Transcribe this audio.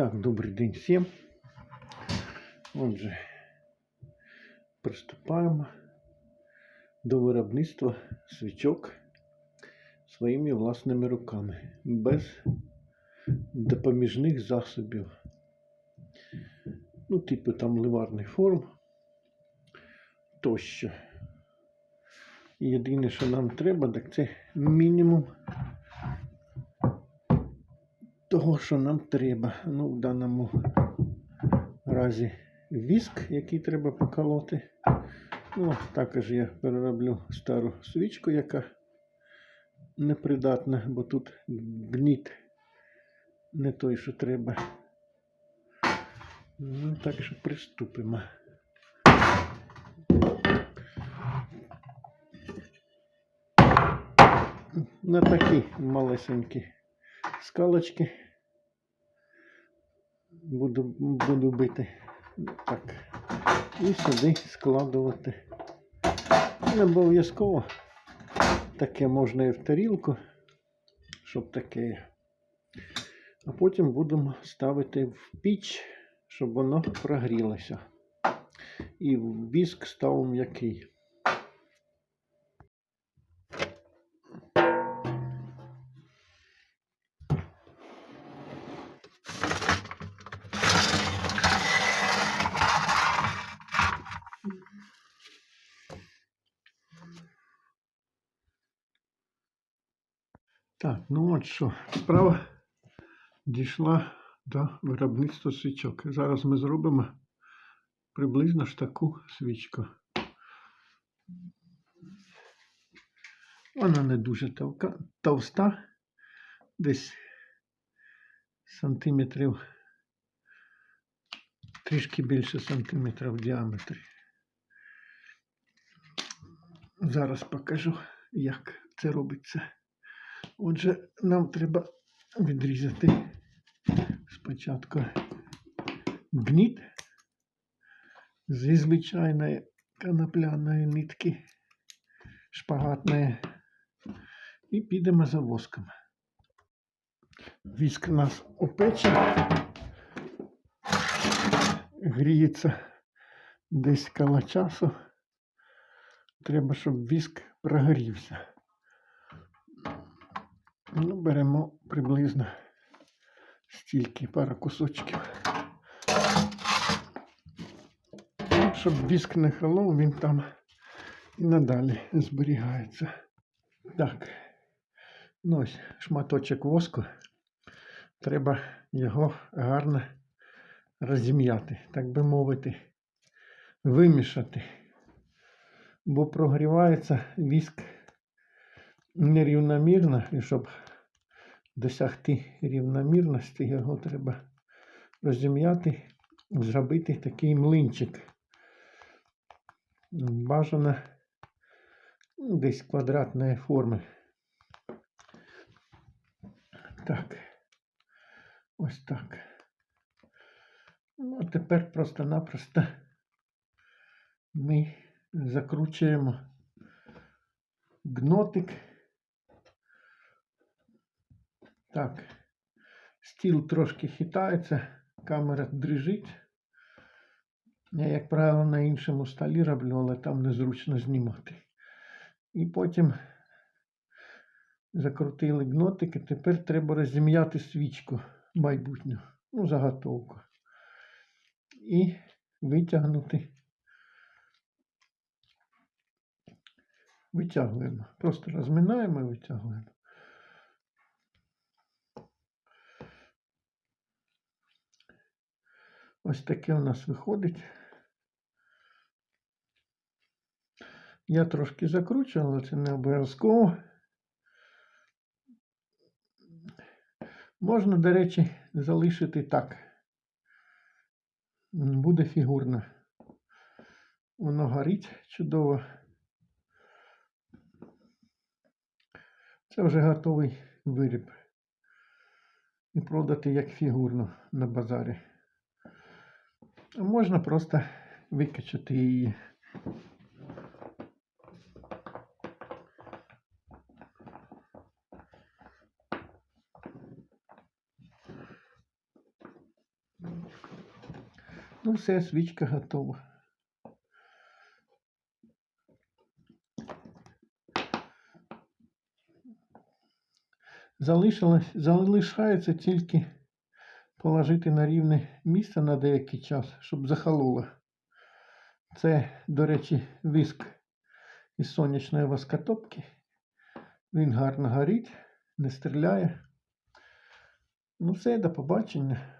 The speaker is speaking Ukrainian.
Так, добрий день всім. Отже, приступаємо до виробництва свічок своїми власними руками, без допоміжних засобів. Ну, типу там ливарний форм тощо. Єдине, що нам треба, так це мінімум того, що нам треба. Ну, в даному разі віск, який треба поколоти. Ну, також я перероблю стару свічку, яка непридатна, бо тут гніт не той, що треба. Ну, так що приступимо. На такі малесенькі скалочки буду, буду бити. Так. І сюди складувати. Не обов'язково. Таке можна і в тарілку, щоб таке. А потім будемо ставити в піч, щоб воно прогрілося. І віск став м'який. Так, ну от що, справа дійшла до виробництва свічок. Зараз ми зробимо приблизно ж таку свічку. Вона не дуже товка, товста, десь сантиметрів, трішки більше сантиметра в діаметрі. Зараз покажу, як це робиться. Отже, нам треба відрізати спочатку гніт зі звичайної конопляної нитки шпагатної і підемо за воском. Віск нас у печі гріється десь коло часу. Треба, щоб віск прогорівся. Ну, беремо приблизно стільки пара кусочків. Щоб віск не хролов, він там і надалі зберігається. Так, ну ось шматочок воску. Треба його гарно розім'яти, так би мовити, вимішати, бо прогрівається віск нерівномірно, і щоб досягти рівномірності, його треба розім'яти, зробити такий млинчик. Бажано ну, десь квадратної форми. Так. Ось так. Ну, а тепер просто-напросто ми закручуємо гнотик. Так, стіл трошки хитається, камера дрижить. Я, як правило, на іншому столі роблю, але там незручно знімати. І потім закрутили гнотик, і тепер треба розім'яти свічку майбутню, ну, заготовку. І витягнути. Витягуємо. Просто розминаємо і витягуємо. Ось таке у нас виходить. Я трошки закручував, але це не обов'язково. Можна, до речі, залишити так. Буде фігурно. Воно горить чудово. Це вже готовий виріб. І продати як фігурно на базарі. Можна просто викачати її. Ну, все, свічка готова. Залишилось, залишається тільки положити на рівне місце на деякий час, щоб захололо. Це, до речі, віск із сонячної воскотопки. Він гарно горить, не стріляє. Ну все, до побачення.